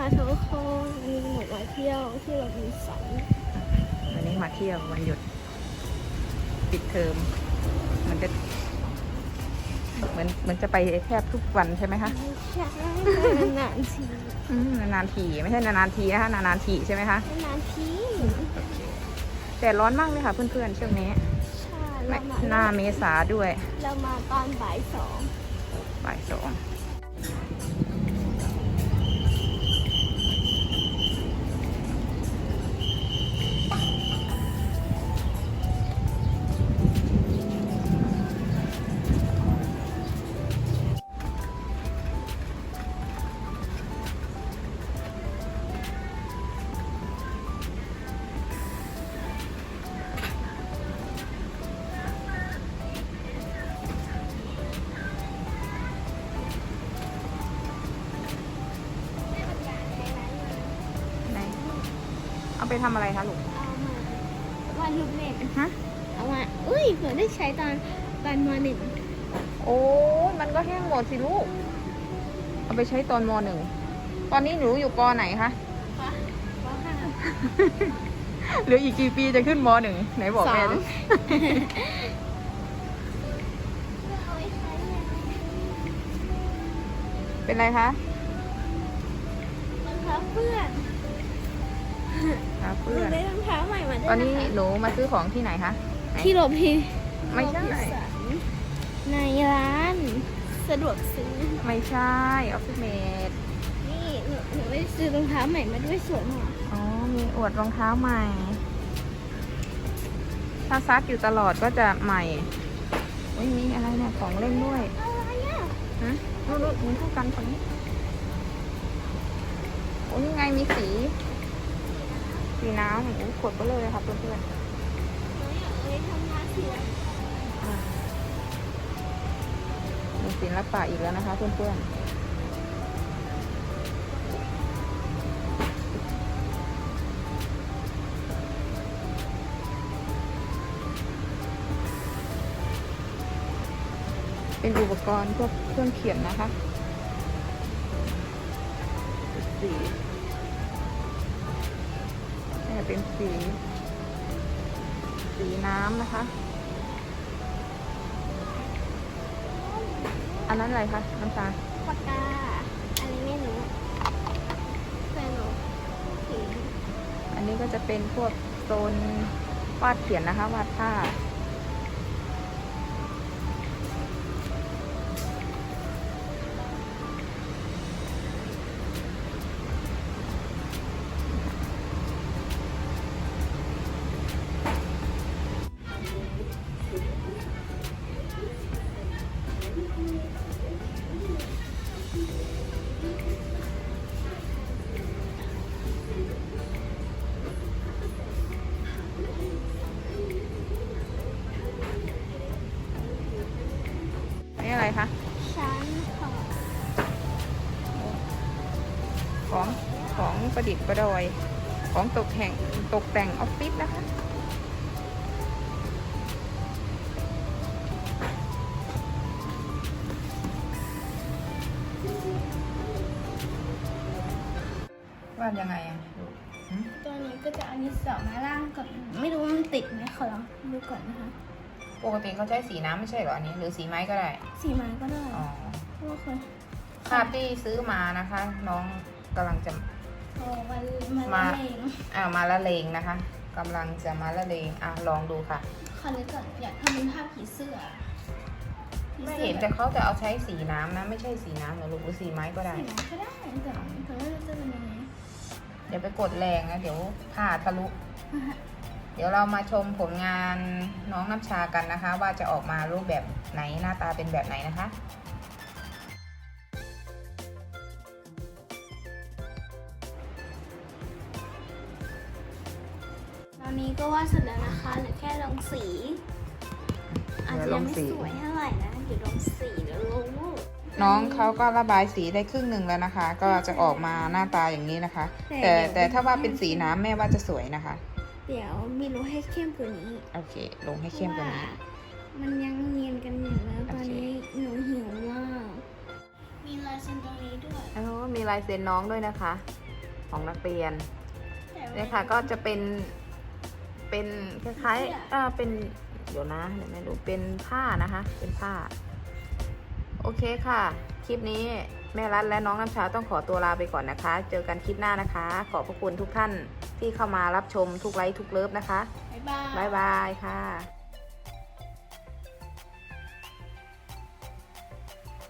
ค่ะทุกคนอันนี้หมดมาเที่ยวที่เรามีสันวันนี้มาเที่ยววันหยุด ปิดเทอมเหมันจะเหมือนเหมือนจะไปแทบทุกวันใช่ไหมคะไม่ใช่นานๆทีอืมนานๆทีไม่ใช่นานๆทีนะคะนานๆทีใช่ไหมคะนานๆทีแต่ร้อนมากเลยค่ะเพื่อนๆช่วงนี้ใช่ไม่เรามาหน้าเมษาด้วย เรามาตอนบ่ายสองบ่ายสอง ไปทำอะไรคะลูกเอามาวาดรูปเล่นฮะ เอามาอุ้ยเผื่อได้ใช้ตอนตอนมหนึ่งโอ้ยมันก็แห้งหมดสิลูก เอาไปใช้ตอนมหนึ่ง ตอนนี้หนูอยู่ปไหนคะ ปะปะค่ะเหลืออีกกี่ปีจะขึ้นมหนึ่งไหนบอกแม่ดิเอาไว้ใช้ไงเป็นไรคะรองเท้าเพื่อน อ่าเพื่อน ได้รองเท้าใหม่มาด้วยตอนนี้ะคะหนูมาซื้อของที่ไหนคะไหนที่โรพีไม่ใช่โรบินสันในร้าน สะดวกซื้อ ไม่ใช่ออฟฟิศเมดนี่หนูหนูได้ซื้อรองเท้าใหม่มาด้วยสวยมากอ๋อ มีอวดรองเท้าใหม่ ถ้าซักอยู่ตลอดก็จะใหม่อุ้ยมีอะไรเนี่ยของเล่นด้วยอะไรอะฮะนู่นๆมีเท่ากันฝั่งนี้โอ้ยยังไงมีสี สีน้ำโอ้ขวดเบลอเลยค่ะเพื่อนหนูอยากเอ้ยทำงานเสียๆอ่ามีศิลปะอีกแล้วนะคะเพื่อนๆเป็นอุปกรณ์พวกเครื่องเขียนนะคะสี เป็นสี สีน้ำนะคะ อันนั้นอะไรคะน้ำตาลปากกาอันนี้ไม่รู้แฟนหนูสีอันนี้ก็จะเป็นพวกโซนวาดเขียนนะคะ วาดภาพ คะชั้นของของของประดิษฐ์ประดอย ของตกแต่งตกแต่งออฟฟิศนะคะวาดยังไงอะลูกหึตัวนี้ก็จะเอานิสสอมาล่างก่อนไม่รู้ว่ามันติดไหมขอลองดูก่อนนะคะ ปกติเขาใช้สีน้ำไม่ใช่เหรออันนี้ หรือสีไม้ก็ได้สีไม้ก็ได้อ๋อเพราะว่าคนภาพที่ซื้อมานะคะ น้องกำลังจะ โอ้มันมันมา เองอ่ามาละเลงนะคะกำลังจะมาละเลงอะลองดูค่ะคอนนี้ก่อนอยากทำเป็นภาพผีเสื้อผีไม่สื้อเห็นแต่เขาจะเอาใช้สีน้ำนะ ไม่ใช่สีน้ำเหรอลูกหรือสีไม้ก็ได้ สีไม้ก็ได้แต่แต่ว่าจะเป็นยังไง เดี๋ยวไปกดแรงนะ เดี๋ยวผ่าทะลุ เดี๋ยวเรามาชมผลงานน้องน้ำชากันนะคะ ว่าจะออกมารูปแบบไหนหน้าตาเป็นแบบไหนนะคะตอนนี้ก็วาดเสร็จแล้วนะคะเหลือแค่ลงสี อาจจะยังไม่เหลือลงสีสวยเท่าไหร่นะเดี๋ยวลงสีเดี๋ยวลงรูปน้องเขาก็ระบายสีได้ครึ่งหนึ่งแล้วนะคะ ก็จะออกมาหน้าตาอย่างนี้นะคะ แต่แต่ถ้าว่าเป็นสีน้ำแม่ว่าจะสวยนะคะ เดี๋ยวมีรู้ให้เข้มกว่านี้โอเค ลงให้เข้มกว่านี้ มันยังเนียนกันอยู่แล้วตอนโอเคนี้หนูหิวมาก มีลายเซ็นตรงนี้ด้วยแล้วมีลายเซ็นน้องด้วยนะคะใของนักเรียนแต่ว่าเนี่ยค่ะก็จะเป็นเป็นคล้ายๆอ่าเป็นเดี๋ยวนะเดี๋ยวไม่รู้เป็นผ้านะคะ เป็นผ้า โอเคค่ะ คลิปนี้ แม่รัฐและน้องน้ำชาต้องขอตัวลาไปก่อนนะคะ เจอกันคลิปหน้านะคะ ขอบพระคุณทุกท่านที่เข้ามารับชมทุกไลค์ทุกเลิฟนะคะ บ๊ายบาย บ๊ายบายค่ะ